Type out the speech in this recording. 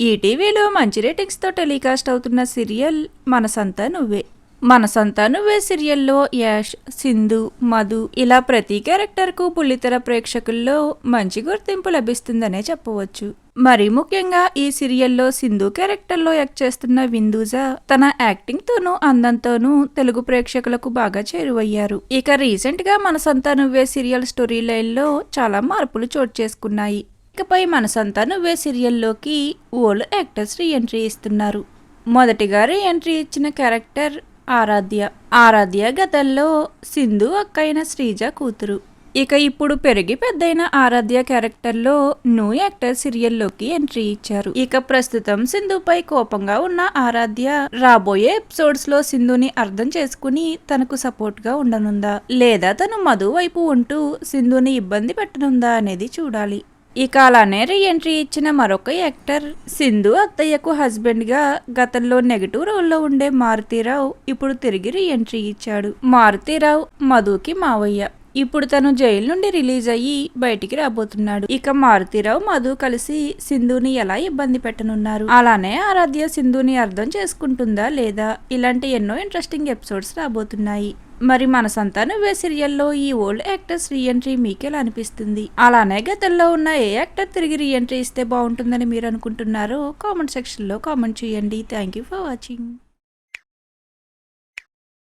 ఈటీవీలో మంచి రేటింగ్స్తో టెలికాస్ట్ అవుతున్న సీరియల్ మనసంతా నువ్వే. మనసంతా నువ్వే సీరియల్లో యాష్ సింధు మధు ఇలా ప్రతి క్యారెక్టర్కు బుల్లితెర ప్రేక్షకుల్లో మంచి గుర్తింపు లభిస్తుందనే చెప్పవచ్చు. మరి ముఖ్యంగా ఈ సీరియల్లో సింధు క్యారెక్టర్లో యాక్ట్ చేస్తున్న విందూజ తన యాక్టింగ్తోనూ అందంతోనూ తెలుగు ప్రేక్షకులకు బాగా చేరువయ్యారు. ఇక రీసెంట్గా మనసంతా నువ్వే సీరియల్ స్టోరీ లైన్లో చాలా మార్పులు చోటు చేసుకున్నాయి. ఇకపై మనసంతా నువ్వే సీరియల్లోకి ఓల్డ్ యాక్టర్స్ రీ ఎంట్రీ ఇస్తున్నారు. మొదటిగా రీ ఎంట్రీ ఇచ్చిన క్యారెక్టర్ ఆరాధ్య. ఆరాధ్య గతంలో సింధు అక్కైన శ్రీజ కూతురు. ఇక ఇప్పుడు పెరిగి పెద్దయిన ఆరాధ్య క్యారెక్టర్లో న్యూ యాక్టర్ సీరియల్లోకి ఎంట్రీ ఇచ్చారు. ఇక ప్రస్తుతం సింధుపై కోపంగా ఉన్న ఆరాధ్య రాబోయే ఎపిసోడ్స్లో సింధుని అర్థం చేసుకుని తనకు సపోర్ట్గా ఉండనుందా? లేదా తను మధు వైపు ఉంటూ సింధుని ఇబ్బంది పెట్టనుందా అనేది చూడాలి. ఇక అలానే రీఎంట్రీ ఇచ్చిన మరొక యాక్టర్ సింధు అత్తయ్యకు హస్బెండ్గా గతంలో నెగటివ్ రోల్లో ఉండే మారుతీరావు ఇప్పుడు తిరిగి రీఎంట్రీ ఇచ్చాడు. మారుతీరావు మధుకి మావయ్య. ఇప్పుడు తను జైలు నుండి రిలీజ్ అయ్యి బయటికి రాబోతున్నాడు. ఇక మారుతీరావు మధు కలిసి సింధుని ఎలా ఇబ్బంది పెట్టనున్నారు? అలానే ఆరాధ్య సింధుని అర్థం చేసుకుంటుందా లేదా? ఇలాంటి ఎన్నో ఇంట్రెస్టింగ్ ఎపిసోడ్స్ రాబోతున్నాయి. మరి మన సంతానం వే సీరియల్లో ఈ ఓల్డ్ యాక్టర్స్ రీఎంట్రీ మీకెలా అనిపిస్తుంది? అలానే గతంలో ఉన్న ఏ యాక్టర్ తిరిగి రీఎంట్రీ ఇస్తే బాగుంటుందని మీరు అనుకుంటున్నారో కామెంట్ సెక్షన్లో కామెంట్ చేయండి. Thank you for watching